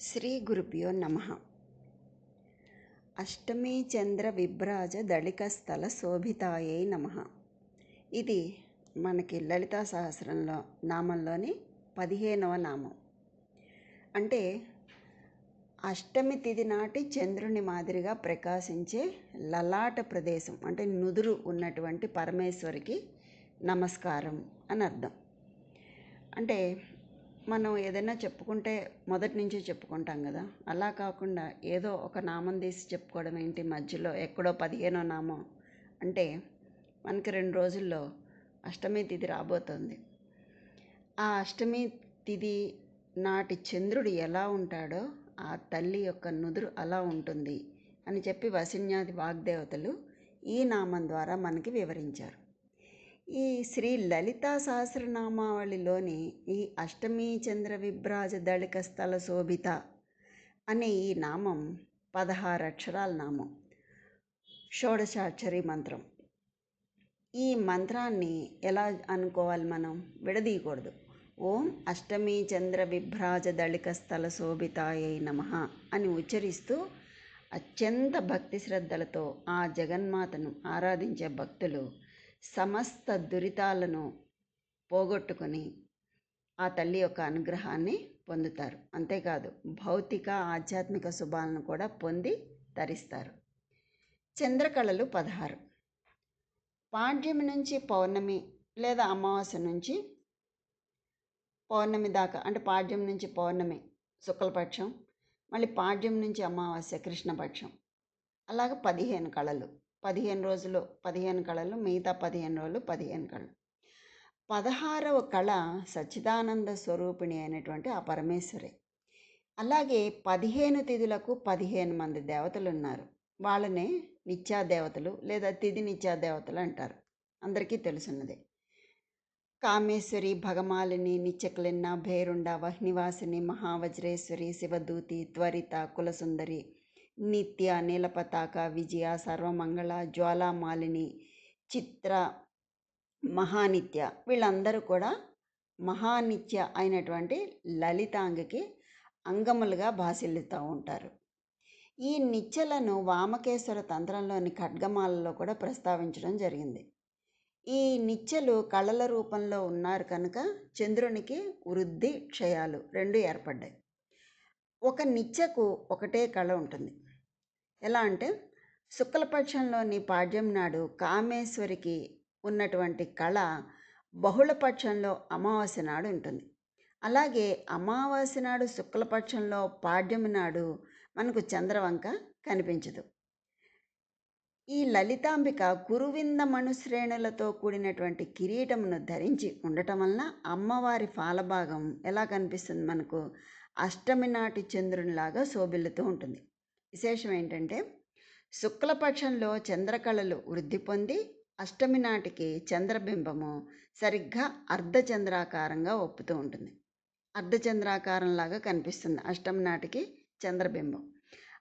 శ్రీ గురుభ్యో నమ. అష్టమీ చంద్ర విభ్రాజ దళిక స్థల శోభితాయే నమ. ఇది మనకి లలితా సహస్రంలో నామంలోని పదిహేనవ నామం. అంటే అష్టమి తిథి నాటి చంద్రుని మాదిరిగా ప్రకాశించే లలాట ప్రదేశం అంటే నుదురు ఉన్నటువంటి పరమేశ్వరికి నమస్కారం అని అర్థం. అంటే మనం ఏదైనా చెప్పుకుంటే మొదటి నుంచి చెప్పుకుంటాం కదా. అలా కాకుండా ఏదో ఒక నామం తీసి చెప్పుకోవడం ఏంటి? మధ్యలో ఎక్కడో పదిహేనో నామం అంటే మనకి రెండు రోజుల్లో అష్టమి తిథి రాబోతుంది. ఆ అష్టమి తిథి నాటి చంద్రుడు ఎలా ఉంటాడో ఆ తల్లి యొక్క నుదురు అలా ఉంటుంది అని చెప్పి వసిన్యాది వాగ్దేవతలు ఈ నామం ద్వారా మనకి వివరించారు. ఈ శ్రీ లలితా సహస్రనామావళిలోని ఈ అష్టమీ చంద్ర విభ్రాజ దళిక స్థల శోభిత అనే ఈ నామం పదహారు అక్షరాల నామం. షోడశాక్షరి మంత్రం. ఈ మంత్రాన్ని ఎలా అనుకోవాలి మనం? విడదీయకూడదు. ఓం అష్టమి చంద్ర విభ్రాజ దళిక స్థల శోభితాయై నమ అని ఉచ్చరిస్తూ అత్యంత భక్తి శ్రద్ధలతో ఆ జగన్మాతను ఆరాధించే భక్తులు సమస్త దురితాలను పోగొట్టుకొని ఆ తల్లి యొక్క అనుగ్రహాన్ని పొందుతారు. అంతేకాదు భౌతిక ఆధ్యాత్మిక శుభాలను కూడా పొంది తరిస్తారు. చంద్రకళలు పదహారు. పాడ్యమి నుంచి పౌర్ణమి లేదా అమావాస్య నుంచి పౌర్ణమి దాకా అంటే పాడ్యం నుంచి పౌర్ణమి శుక్లపక్షం మళ్ళీ పాడ్యం నుంచి అమావాస్య కృష్ణపక్షం. అలాగ పదిహేను కళలు. పదిహేను రోజులు పదిహేను కళలు మిగతా పదిహేను రోజులు పదిహేను కళలు. పదహారవ కళ సచ్చిదానంద స్వరూపిణి అయినటువంటి ఆ పరమేశ్వరి. అలాగే పదిహేను తిథులకు పదిహేను మంది దేవతలు ఉన్నారు. వాళ్ళనే నిత్యాదేవతలు లేదా తిథి నిత్యాదేవతలు అంటారు. అందరికీ తెలుసున్నదే. కామేశ్వరి భగమాలిని నిత్యకలిన్న భేరుండ వహ్నివాసిని మహావజ్రేశ్వరి శివదూతి త్వరిత కులసుందరి నిత్య నీలపతాక విజయ సర్వమంగళ జ్వాలామాలిని చిత్ర మహానిత్య. వీళ్ళందరూ కూడా మహానిత్య అయినటువంటి లలితాంగకి అంగములుగా భాసిల్లుతూ ఉంటారు. ఈ నిత్యలను వామకేశ్వర తంత్రంలోని ఖడ్గమాలలో కూడా ప్రస్తావించడం జరిగింది. ఈ నిత్యలు కళల రూపంలో ఉన్నారు కనుక చంద్రునికి వృద్ధి క్షయాలు రెండు ఏర్పడ్డాయి. ఒక నిత్యకు ఒకటే కళ ఉంటుంది. ఎలా అంటే శుక్లపక్షంలోని పాడ్యం నాడు కామేశ్వరికి ఉన్నటువంటి కళ బహుళపక్షంలో అమావాస్య నాడు ఉంటుంది. అలాగే అమావాస్య నాడు శుక్లపక్షంలో పాడ్యం నాడు మనకు చంద్రవంక కనిపించదు. ఈ లలితాంబిక కురువింద మనుశ్రేణులతో కూడినటువంటి కిరీటమును ధరించి ఉండటం వలన అమ్మవారి ఫాలభాగం ఎలా కనిపిస్తుంది? మనకు అష్టమి నాటి చంద్రునిలాగా శోభిల్లుతూ ఉంటుంది. విశేషం ఏంటంటే శుక్లపక్షంలో చంద్రకళలు వృద్ధి పొంది అష్టమి నాటికి చంద్రబింబము సరిగ్గా అర్ధచంద్రాకారంగా ఒప్పుతూ ఉంటుంది. అర్ధచంద్రాకారంలాగా కనిపిస్తుంది అష్టమి నాటికి చంద్రబింబం.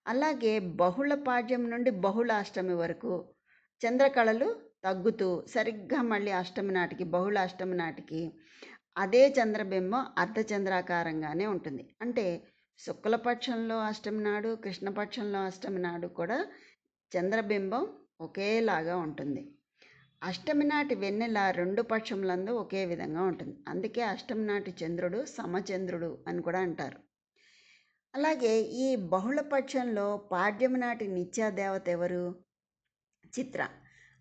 అలాగే బహుళ పాడ్యం నుండి బహుళ అష్టమి వరకు చంద్రకళలు తగ్గుతూ సరిగ్గా మళ్ళీ అష్టమి నాటికి బహుళ అష్టమి నాటికి అదే చంద్రబింబం అర్ధచంద్రాకారంగానే ఉంటుంది. అంటే శుక్లపక్షంలో అష్టమి నాడు కృష్ణపక్షంలో అష్టమి నాడు కూడా చంద్రబింబం ఒకేలాగా ఉంటుంది. అష్టమి నాటి వెన్నెల రెండు పక్షములందు ఒకే విధంగా ఉంటుంది. అందుకే అష్టమి నాటి చంద్రుడు సమచంద్రుడు అని కూడా అంటారు. అలాగే ఈ బహుళపక్షంలో పాడ్యమి నాటి నిత్యాదేవత ఎవరు? చిత్ర.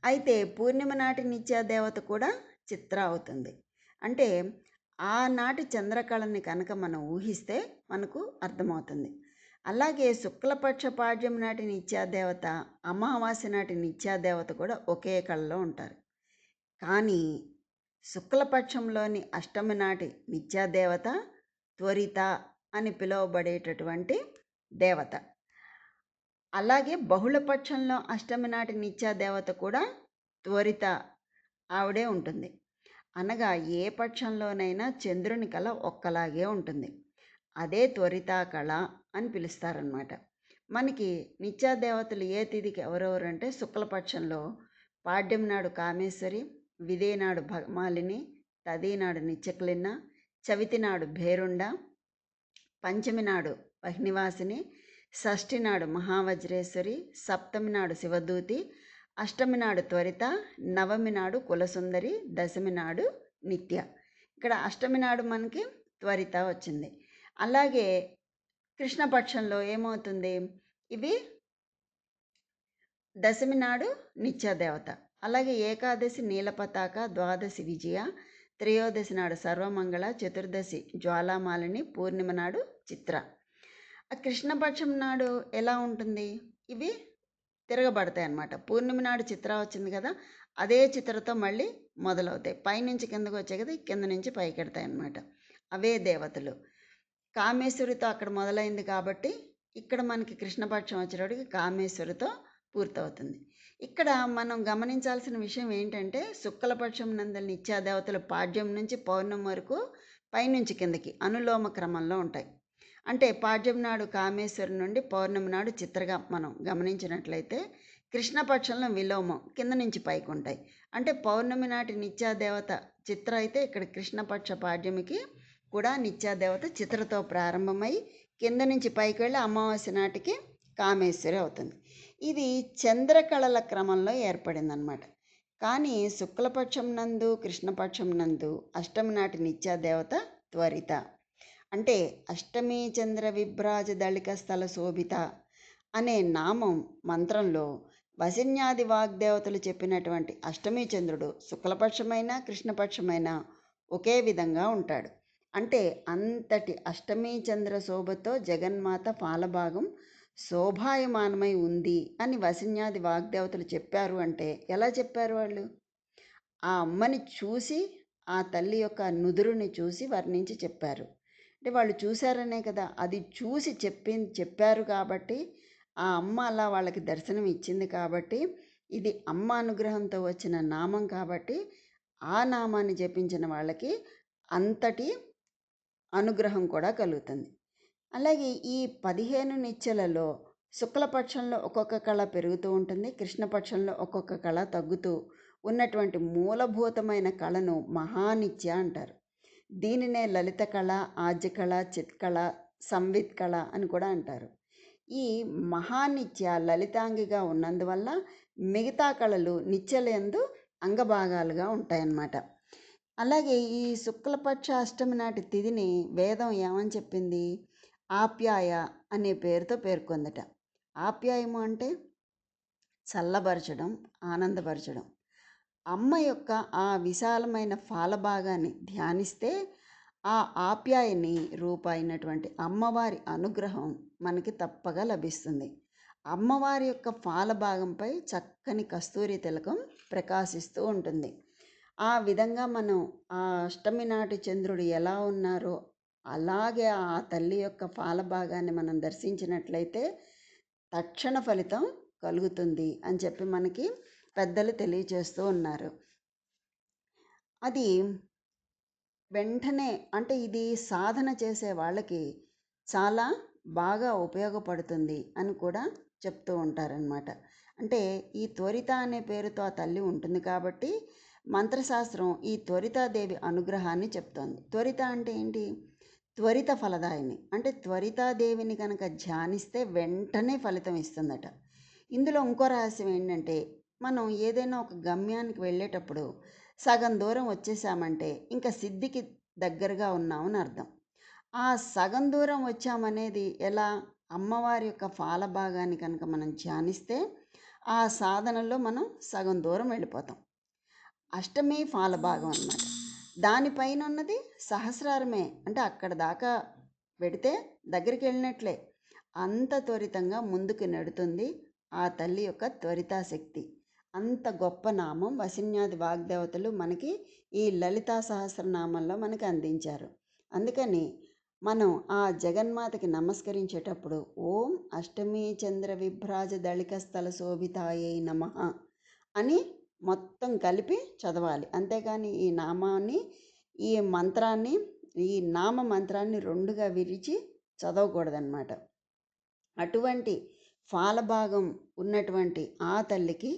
అయితే పూర్ణిమ నాటి నిత్యాదేవత కూడా చిత్ర అవుతుంది. అంటే ఆనాటి చంద్రకళని కనుక మనం ఊహిస్తే మనకు అర్థమవుతుంది. అలాగే శుక్లపక్ష పాడ్యం నాటి నిత్యాదేవత అమావాస్య నాటి నిత్యాదేవత కూడా ఒకే కళలో ఉంటారు. కానీ శుక్లపక్షంలోని అష్టమి నాటి నిత్యాదేవత త్వరిత అని పిలువబడేటటువంటి దేవత. అలాగే బహుళపక్షంలో అష్టమి నాటి నిత్యాదేవత కూడా త్వరిత ఆవిడే ఉంటుంది. అనగా ఏ పక్షంలోనైనా చంద్రుని కళ ఒక్కలాగే ఉంటుంది. అదే త్వరిత కళ అని పిలుస్తారనమాట మనకి నిత్యాదేవతలు ఏ తిథికి ఎవరెవరు అంటే శుక్లపక్షంలో పాడ్యం నాడు కామేశ్వరి విదేనాడు భగమాలిని తదీనాడు నిత్యక్లిన్న చవితి నాడు భేరుండ పంచమి నాడు వహ్నివాసిని షష్ఠి నాడు మహావజ్రేశ్వరి సప్తమి నాడు శివదూతి అష్టమి నాడు త్వరిత నవమి నాడు కులసుందరి దశమి నాడు నిత్య. ఇక్కడ అష్టమి నాడు మనకి త్వరిత వచ్చింది. అలాగే కృష్ణపక్షంలో ఏమవుతుంది? ఇవి దశమి నాడు నిత్యదేవత. అలాగే ఏకాదశి నీలపతాక ద్వాదశి విజయ త్రయోదశి నాడు సర్వమంగళ చతుర్దశి జ్వాలామాలిని పూర్ణిమ నాడు చిత్ర. ఆ కృష్ణపక్షం నాడు ఎలా ఉంటుంది? ఇవి తిరగబడతాయి అన్నమాట. పూర్ణిమ నాడు చిత్ర వచ్చింది కదా అదే చిత్రతో మళ్ళీ మొదలవుతాయి. పైనుంచి కిందకు వచ్చాయి కదా కింద నుంచి పైకెడతాయి అన్నమాట. అవే దేవతలు. కామేశ్వరితో అక్కడ మొదలైంది కాబట్టి ఇక్కడ మనకి కృష్ణపక్షం వచ్చేటప్పటికి కామేశ్వరితో పూర్తవుతుంది. ఇక్కడ మనం గమనించాల్సిన విషయం ఏంటంటే శుక్లపక్షం నందల నిత్యాదేవతలు పాడ్యం నుంచి పౌర్ణమి వరకు పైనుంచి కిందకి అనులోమ క్రమంలో ఉంటాయి. అంటే పాడ్యం నాడు కామేశ్వరి నుండి పౌర్ణమి నాడు చిత్రగా మనం గమనించినట్లయితే కృష్ణపక్షంలో విలోమం కింద నుంచి పైకి ఉంటాయి. అంటే పౌర్ణమి నాటి నిత్యాదేవత చిత్ర అయితే ఇక్కడ కృష్ణపక్ష పాడ్యమికి కూడా నిత్యాదేవత చిత్రతో ప్రారంభమై కింద నుంచి పైకి వెళ్ళి అమావాస్య నాటికి కామేశ్వరి అవుతుంది. ఇది చంద్రకళల క్రమంలో ఏర్పడిందనమాట కానీ శుక్లపక్షం నందు కృష్ణపక్షం నందు అష్టమి నాటి నిత్యాదేవత త్వరిత. అంటే అష్టమి చంద్ర విభ్రాజ దళిక స్థల శోభిత అనే నామం మంత్రంలో వసిన్యాది వాగ్దేవతలు చెప్పినటువంటి అష్టమి చంద్రుడు శుక్లపక్షమైన కృష్ణపక్షమైన ఒకే విధంగా ఉంటాడు. అంటే అంతటి అష్టమీ చంద్ర శోభతో జగన్మాత పాలభాగం శోభాయమానమై ఉంది అని వసిన్యాది వాగ్దేవతలు చెప్పారు అంటే ఎలా చెప్పారు వాళ్ళు? ఆ అమ్మని చూసి ఆ తల్లి యొక్క నుదురుని చూసి వర్ణించి చెప్పారు. అంటే వాళ్ళు చూశారనే కదా అది చూసి చెప్పి చెప్పారు కాబట్టి ఆ అమ్మ అలా వాళ్ళకి దర్శనం ఇచ్చింది కాబట్టి ఇది అమ్మ అనుగ్రహంతో వచ్చిన నామం కాబట్టి ఆ నామాన్ని జపించిన వాళ్ళకి అంతటి అనుగ్రహం కూడా కలుగుతుంది. అలాగే ఈ పదిహేను నిత్యలలో శుక్లపక్షంలో ఒక్కొక్క కళ పెరుగుతూ ఉంటుంది. కృష్ణపక్షంలో ఒక్కొక్క కళ తగ్గుతూ ఉన్నటువంటి మూలభూతమైన కళను మహానిత్య అంటారు. దీనినే లలిత కళ ఆద్య కళ చిత్కళ సంవిత్ కళ అని కూడా అంటారు. ఈ మహానిత్య లలితాంగిగా ఉన్నందువల్ల మిగతా కళలు నిత్యలందు అంగభాగాలుగా ఉంటాయన్నమాట. అలాగే ఈ శుక్లపక్ష అష్టమి నాటి తిథిని వేదం ఏమని చెప్పింది? ఆప్యాయ అనే పేరుతో పేర్కొందట. ఆప్యాయము అంటే చల్లబరచడం ఆనందపరచడం. అమ్మ యొక్క ఆ విశాలమైన ఫాలభాగాన్ని ధ్యానిస్తే ఆ ఆప్యాయని రూపాయినటువంటి అమ్మవారి అనుగ్రహం మనకి తప్పగా లభిస్తుంది. అమ్మవారి యొక్క ఫాలభాగంపై చక్కని కస్తూరి తిలకం ప్రకాశిస్తూ ఉంటుంది. ఆ విధంగా మనం ఆ అష్టమి నాటి చంద్రుడు ఎలా ఉన్నారో అలాగే ఆ తల్లి యొక్క ఫాలభాగాన్ని మనం దర్శించినట్లయితే తక్షణ ఫలితం కలుగుతుంది అని చెప్పి మనకి పెద్దలు తెలియజేస్తూ ఉన్నారు. అది వెంటనే అంటే ఇది సాధన చేసే వాళ్ళకి చాలా బాగా ఉపయోగపడుతుంది అని కూడా చెప్తూ ఉంటారనమాట అంటే ఈ త్వరిత అనే పేరుతో ఆ తల్లి ఉంటుంది కాబట్టి మంత్రశాస్త్రం ఈ త్వరితాదేవి అనుగ్రహాన్ని చెప్తోంది. త్వరిత అంటే ఏంటి? త్వరిత ఫలదాయిని. అంటే త్వరితాదేవిని కనుక ధ్యానిస్తే వెంటనే ఫలితం ఇస్తుందట. ఇందులో ఇంకో రహస్యం ఏంటంటే మనం ఏదైనా ఒక గమ్యానికి వెళ్ళేటప్పుడు సగం దూరం వచ్చేసామంటే ఇంకా సిద్ధికి దగ్గరగా ఉన్నామని అర్థం. ఆ సగం దూరం వచ్చామనేది ఎలా? అమ్మవారి యొక్క ఫాలభాగాన్ని కనుక మనం ధ్యానిస్తే ఆ సాధనలో మనం సగం దూరం వెళ్ళిపోతాం. అష్టమి ఫాలభాగం అన్నమాట. దానిపైన ఉన్నది సహస్రారమే. అంటే అక్కడ దాకా పెడితే దగ్గరికి వెళ్ళినట్లే. అంత త్వరితంగా ముందుకు నెడుతుంది ఆ తల్లి యొక్క త్వరితాశక్తి. అంత గొప్ప నామం వసిన్యాది వాగ్దేవతలు మనకి ఈ లలితా సహస్రనామంలో మనకి అందించారు. అందుకని మనం ఆ జగన్మాతకి నమస్కరించేటప్పుడు ఓం అష్టమి చంద్ర విభ్రాజ దళిక స్థల శోభితాయై నమ అని మొత్తం కలిపి చదవాలి. అంతేగాని ఈ నామాన్ని ఈ మంత్రాన్ని ఈ నామ మంత్రాన్ని రెండుగా విరిచి చదవకూడదన్నమాట. అటువంటి ఫాలభాగం ఉన్నటువంటి ఆ తల్లికి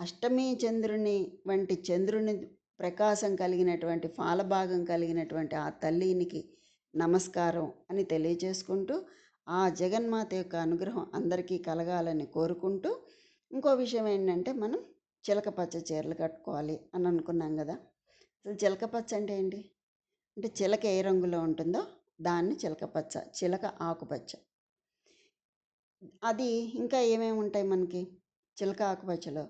అష్టమి చంద్రుని వంటి చంద్రుని ప్రకాశం కలిగినటువంటి ఫాలభాగం కలిగినటువంటి ఆ తల్లినికి నమస్కారం అని తెలియజేసుకుంటూ ఆ జగన్మాత యొక్క అనుగ్రహం అందరికీ కలగాలని కోరుకుంటూ ఇంకో విషయం ఏంటంటే మనం చిలక పచ్చ చీరలు కట్టుకోవాలి అని అనుకున్నాం కదా. అసలు చిలక పచ్చ అంటే ఏంటి? అంటే చిలక ఏ రంగులో ఉంటుందో దాన్ని చిలక పచ్చ చిలక ఆకుపచ్చ అది ఇంకా ఏమేమి ఉంటాయి మనకి? చిలక ఆకుపచ్చలో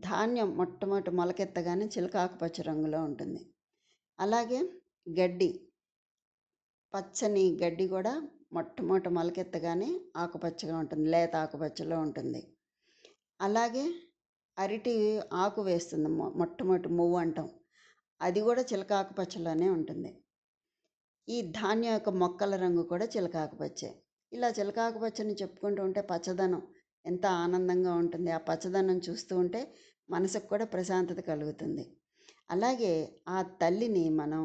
ధాన్యం మొట్టమొదటి మొలకెత్తగానే చిలక ఆకుపచ్చ రంగులో ఉంటుంది. అలాగే గడ్డి పచ్చని గడ్డి కూడా మొట్టమొదటి మొలకెత్తగానే ఆకుపచ్చగా ఉంటుంది లేత ఆకుపచ్చలో ఉంటుంది. అలాగే అరటి ఆకు వేస్తుంది. మొ మొట్టమొదటి మువ్వు అంటాం. అది కూడా చిలకాకుపచ్చలోనే ఉంటుంది. ఈ ధాన్యం యొక్క మొక్కల రంగు కూడా చిలకాకుపచ్చే ఇలా చిలక ఆకుపచ్చని చెప్పుకుంటూ ఉంటే పచ్చదనం ఎంత ఆనందంగా ఉంటుంది. ఆ పచ్చదనం చూస్తూ ఉంటే మనసుకు కూడా ప్రశాంతత కలుగుతుంది. అలాగే ఆ తల్లిని మనం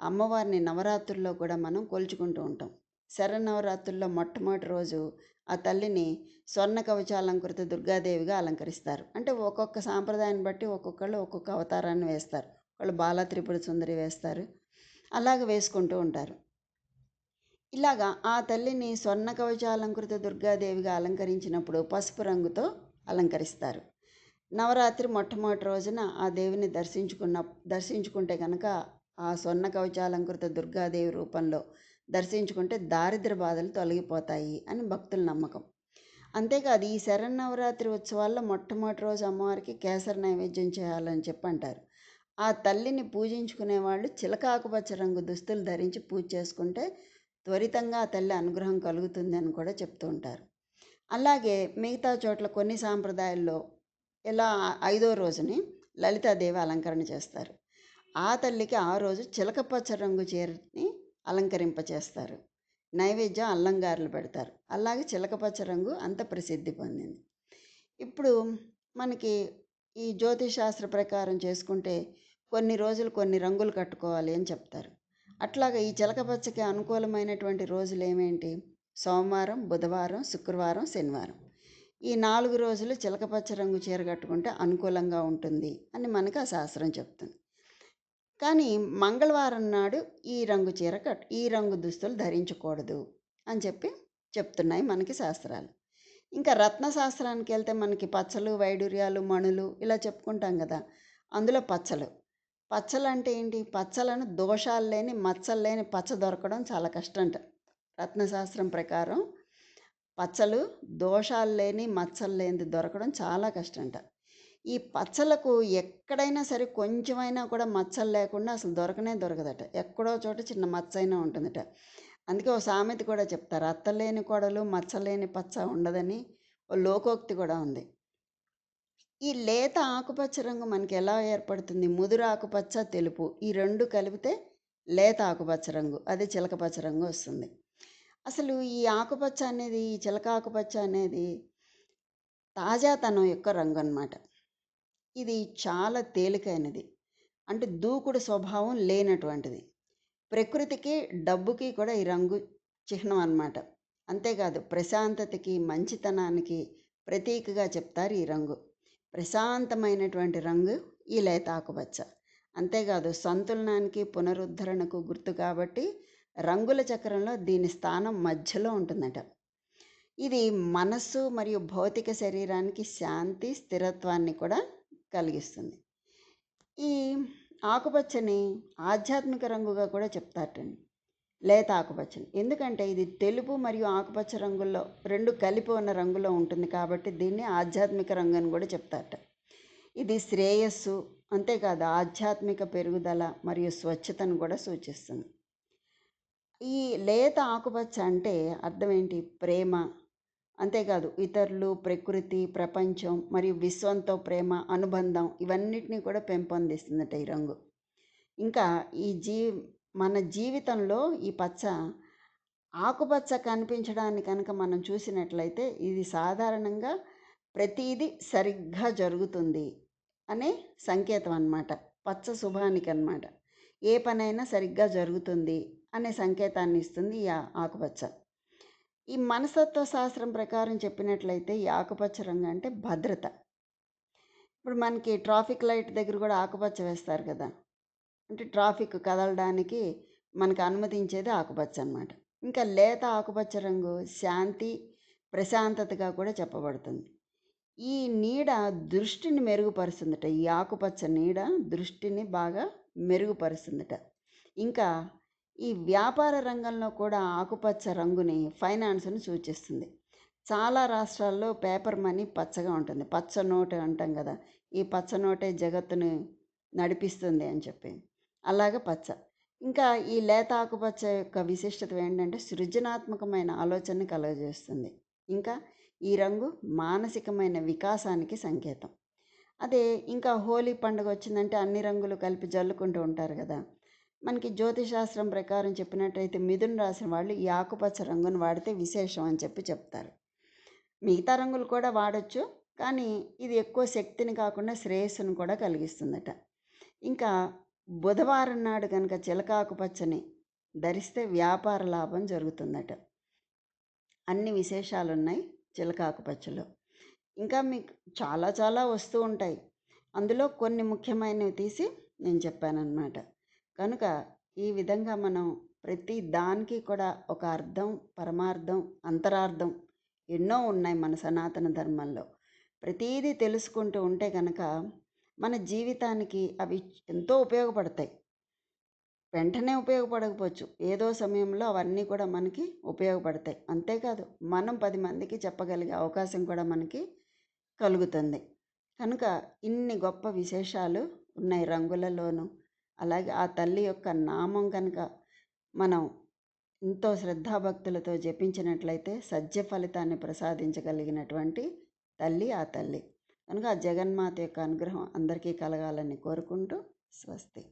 అమ్మవారిని నవరాత్రుల్లో కూడా మనం కొలుచుకుంటూ ఉంటాం. శరన్నవరాత్రుల్లో మొట్టమొదటి రోజు ఆ తల్లిని స్వర్ణ కవచాలంకృత దుర్గాదేవిగా అలంకరిస్తారు. అంటే ఒక్కొక్క సాంప్రదాయాన్ని బట్టి ఒక్కొక్కళ్ళు ఒక్కొక్క అవతారాన్ని వేస్తారు. వాళ్ళు బాల త్రిపుర సుందరి వేస్తారు. అలాగ వేసుకుంటూ ఉంటారు. ఇలాగా ఆ తల్లిని స్వర్ణ కవచాలంకృత దుర్గాదేవిగా అలంకరించినప్పుడు పసుపు రంగుతో అలంకరిస్తారు. నవరాత్రి మొట్టమొదటి రోజున ఆ దేవిని దర్శించుకున్న దర్శించుకుంటే కనుక ఆ స్వర్ణ కవచాలంకృత దుర్గాదేవి రూపంలో దర్శించుకుంటే దారిద్ర బాధలు తొలగిపోతాయి అని భక్తుల నమ్మకం. అంతేకాదు ఈ శరన్నవరాత్రి ఉత్సవాల్లో మొట్టమొదటి రోజు అమ్మవారికి కేసర నైవేద్యం చేయాలని చెప్పి అంటారు ఆ తల్లిని పూజించుకునే వాళ్ళు చిలక ఆకుపచ్చ రంగు దుస్తులు ధరించి పూజ చేసుకుంటే త్వరితంగా ఆ తల్లి అనుగ్రహం కలుగుతుంది అని కూడా చెప్తూ ఉంటారు. అలాగే మిగతా చోట్ల కొన్ని సాంప్రదాయాల్లో ఇలా ఐదో రోజుని లలితాదేవి అలంకరణ చేస్తారు. ఆ తల్లికి ఆ రోజు చిలకపచ్చ రంగు చీరని అలంకరింపచేస్తారు. నైవేద్యం అల్లంగారులు పెడతారు. అలాగే చిలకపచ్చ రంగు అంత ప్రసిద్ధి పొందింది. ఇప్పుడు మనకి ఈ జ్యోతిశాస్త్ర ప్రకారం చేసుకుంటే కొన్ని రోజులు కొన్ని రంగులు కట్టుకోవాలి అని చెప్తారు. అట్లాగే ఈ చిలకపచ్చకి అనుకూలమైనటువంటి రోజులు ఏమేంటి? సోమవారం బుధవారం శుక్రవారం శనివారం. ఈ నాలుగు రోజులు చిలకపచ్చ రంగు చీర కట్టుకుంటే అనుకూలంగా ఉంటుంది అని మనకు ఆ శాస్త్రం చెప్తుంది. కానీ మంగళవారం నాడు ఈ రంగు చీర కట్ ఈ రంగు దుస్తులు ధరించకూడదు అని చెప్పి చెప్తున్నాయి మనకి శాస్త్రాలు. ఇంకా రత్న శాస్త్రానికి వెళ్తే మనకి పచ్చలు వైడూర్యాలు మణులు ఇలా చెప్పుకుంటాం కదా అందులో పచ్చలు. పచ్చలు అంటే ఏంటి? పచ్చలను దోషాలు లేని మచ్చలు లేని పచ్చ దొరకడం చాలా కష్టంట. రత్నశాస్త్రం ప్రకారం పచ్చలు దోషాలు లేని మచ్చలు లేనిది దొరకడం చాలా కష్టంట. ఈ పచ్చలకు ఎక్కడైనా సరే కొంచెమైనా కూడా మచ్చలు లేకుండా అసలు దొరకనే దొరకదట. ఎక్కడో చోట చిన్న మచ్చ అయినా ఉంటుందట. అందుకే ఓ సామెత కూడా చెప్తారు అత్తలేని కొడలు మచ్చలేని పచ్చ ఉండదని ఓ లోకోక్తి కూడా ఉంది. ఈ లేత ఆకుపచ్చ రంగు మనకి ఎలా ఏర్పడుతుంది? ముదురు ఆకుపచ్చ తెలుపు ఈ రెండు కలిపితే లేత ఆకుపచ్చ రంగు అది చిలక పచ్చ రంగు వస్తుంది. అసలు ఈ ఆకుపచ్చ అనేది ఈ చిలక ఆకుపచ్చ అనేది తాజాతనం యొక్క రంగు అన్నమాట. ఇది చాలా తేలికైనది. అంటే దూకుడు స్వభావం లేనటువంటిది. ప్రకృతికి డబ్బుకి కూడా ఈ రంగు చిహ్నం అన్నమాట. అంతేకాదు ప్రశాంతతకి మంచితనానికి ప్రతీకగా చెప్తారు ఈ రంగు. ప్రశాంతమైనటువంటి రంగు ఈ లేత ఆకుపచ్చ. అంతేకాదు సంతులనానికి పునరుద్ధరణకు గుర్తు కాబట్టి రంగుల చక్రంలో దీని స్థానం మధ్యలో ఉంటుందట. ఇది మనస్సు మరియు భౌతిక శరీరానికి శాంతి స్థిరత్వాన్ని కూడా కలిగిస్తుంది. ఈ ఆకుపచ్చని ఆధ్యాత్మిక రంగుగా కూడా చెప్తారటండి. లేత ఆకుపచ్చని. ఎందుకంటే ఇది తెలుపు మరియు ఆకుపచ్చ రంగుల్లో రెండు కలిపి ఉన్న రంగులో ఉంటుంది కాబట్టి దీన్ని ఆధ్యాత్మిక రంగు అని కూడా చెప్తారట. ఇది శ్రేయస్సు అంతేకాదు ఆధ్యాత్మిక పెరుగుదల మరియు స్వచ్ఛతను కూడా సూచిస్తుంది. ఈ లేత ఆకుపచ్చ అంటే అర్థం ఏంటి? ప్రేమ అంతేకాదు ఇతరులు ప్రకృతి ప్రపంచం మరియు విశ్వంతో ప్రేమ అనుబంధం ఇవన్నిటిని కూడా పెంపొందిస్తుందట ఈ రంగు. ఇంకా ఈ జీ మన జీవితంలో ఈ పచ్చ ఆకుపచ్చ కనిపించడాన్ని కనుక మనం చూసినట్లయితే ఇది సాధారణంగా ప్రతిదీ సరిగ్గా జరుగుతుంది అనే సంకేతం అన్నమాట. పచ్చ శుభానికి అన్నమాట ఏ పనైనా సరిగ్గా జరుగుతుంది అనే సంకేతాన్ని ఇస్తుంది ఈ ఆకుపచ్చ. ఈ మనసత్వ శాస్త్రం ప్రకారం చెప్పినట్లయితే ఈ ఆకుపచ్చ రంగు అంటే భద్రత. ఇప్పుడు మనకి ట్రాఫిక్ లైట్ దగ్గర కూడా ఆకుపచ్చ వేస్తారు కదా. అంటే ట్రాఫిక్ కదలడానికి మనకు అనుమతించేది ఆకుపచ్చ అనమాట ఇంకా లేత ఆకుపచ్చ రంగు శాంతి ప్రశాంతతగా కూడా చెప్పబడుతుంది. ఈ నీడ దృష్టిని మెరుగుపరుస్తుందట. ఈ ఆకుపచ్చ నీడ దృష్టిని బాగా మెరుగుపరుస్తుందట. ఇంకా ఈ వ్యాపార రంగంలో కూడా ఆకుపచ్చ రంగుని ఫైనాన్స్ను సూచిస్తుంది. చాలా రాష్ట్రాల్లో పేపర్ మనీ పచ్చగా ఉంటుంది. పచ్చ నోటు అంటాం కదా ఈ పచ్చ నోటే జగత్తును నడిపిస్తుంది అని చెప్పి. అలాగే పచ్చ. ఇంకా ఈ లేత ఆకుపచ్చ యొక్క విశిష్టత ఏంటంటే సృజనాత్మకమైన ఆలోచనని కలుగజేస్తుంది. ఇంకా ఈ రంగు మానసికమైన వికాసానికి సంకేతం. అదే ఇంకా హోలీ పండుగ వచ్చిందంటే అన్ని రంగులు కలిపి జల్లుకుంటూ ఉంటారు కదా మనకి జ్యోతిశాస్త్రం ప్రకారం చెప్పినట్టయితే మిథున్ రాసిన వాళ్ళు ఈ ఆకుపచ్చ రంగును వాడితే విశేషం అని చెప్పి చెప్తారు. మిగతా రంగులు కూడా వాడచ్చు కానీ ఇది ఎక్కువ శక్తిని కాకుండా శ్రేయస్సును కూడా కలిగిస్తుందట. ఇంకా బుధవారం నాడు కనుక చిలకాకు పచ్చని ధరిస్తే వ్యాపార లాభం జరుగుతుందట. అన్ని విశేషాలు ఉన్నాయి చిలకాకు పచ్చలో ఇంకా మీకు చాలా చాలా వస్తూ ఉంటాయి. అందులో కొన్ని ముఖ్యమైనవి తీసి నేను చెప్పానన్నమాట. కనుక ఈ విధంగా మనం ప్రతి దానికి కూడా ఒక అర్థం పరమార్థం అంతరార్థం ఎన్నో ఉన్నాయి మన సనాతన ధర్మంలో. ప్రతీదీ తెలుసుకుంటూ ఉంటే కనుక మన జీవితానికి అవి ఎంతో ఉపయోగపడతాయి. వెంటనే ఉపయోగపడకపోవచ్చు. ఏదో సమయంలో అవన్నీ కూడా మనకి ఉపయోగపడతాయి. అంతేకాదు మనం పది మందికి చెప్పగలిగే అవకాశం కూడా మనకి కలుగుతుంది. కనుక ఇన్ని గొప్ప విశేషాలు ఉన్నాయి రంగులలోనూ అలాగే ఆ తల్లి యొక్క నామం కనుక మనం ఎంతో శ్రద్ధాభక్తులతో జపించినట్లయితే సజ్జ ఫలితాన్ని ప్రసాదించగలిగినటువంటి తల్లి ఆ తల్లి. కనుక ఆ జగన్మాత యొక్క అనుగ్రహం అందరికీ కలగాలని కోరుకుంటూ స్వస్తి.